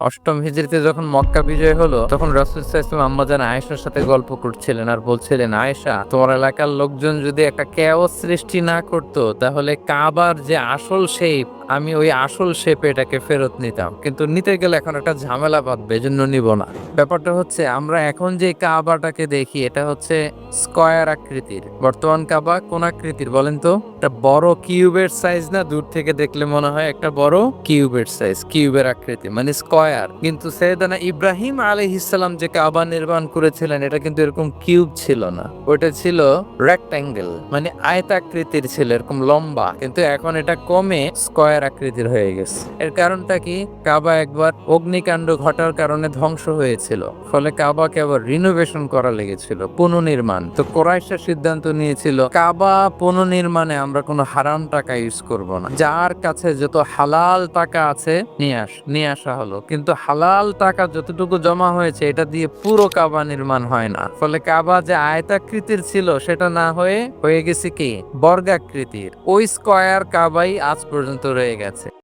অষ্টম হিজড়িতে যখন মক্কা বিজয় হলো, তখন রসুল আম্মাজান আয়েশার সাথে গল্প করছিলেন আর বলছিলেন, আয়েশা, তোমার এলাকার লোকজন যদি একটা কেও সৃষ্টি না করতো, তাহলে কাবার যে আসল শেপ আমি ওই আসল শেপে এটাকে ফেরত নিতাম। কিন্তু নিতে গেলে এখন একটা ঝামেলা বাঁধবে, এজন্য নিব না। ব্যাপারটা হচ্ছে, আমরা এখন যে কাবাটাকে দেখি, এটা হচ্ছে স্কয়ার আকৃতির। বর্তমান কাবা কোন আকৃতির বলেন তো? একটা বড় কিউবের সাইজ না? দূর থেকে দেখলে মনে হয় একটা বড় কিউবের সাইজ কিউবের আকৃতি মানে স্কয়ার কিন্তু সৈয়দানা ইব্রাহিম আলাইহিসসালাম যে কাবা নির্মাণ করেছিলেন, এটা কিন্তু এরকম কিউব ছিল না। ওটা ছিল রেক্ট্যাঙ্গেল মানে আয়তাকৃতির ছিল, এরকম লম্বা। কিন্তু এখন এটা কমে স্কয়ার আকৃতির হয়ে গেছে। এর কারণটা কি? কাবা একবার অগ্নিকাণ্ড ঘটার কারণে ধ্বংস হয়েছিল। ফলে কাবাকে আবার রিনোভেশন করা লেগেছিল, পুনর্নির্মাণ। তো কোরাইশা সিদ্ধান্ত নিয়েছিল, কাবা পুনর্নির্মাণে আমরা কোনো হারাম টাকা ইউজ করব না। যার কাছে যত হালাল টাকা আছে, নিয়ে আস, নিয়ে আসা হলো। কিন্তু হালাল টাকা যতটুকু জমা হয়েছে, এটা দিয়ে পুরো কাবা নির্মাণ হয় না। ফলে কাবা যে আয়তাকৃতির ছিল, সেটা না হয়ে হয়ে গেছে কি? বর্গাকৃতির। ওই স্কয়ার কাবাই আজ পর্যন্ত রয়ে গেছে।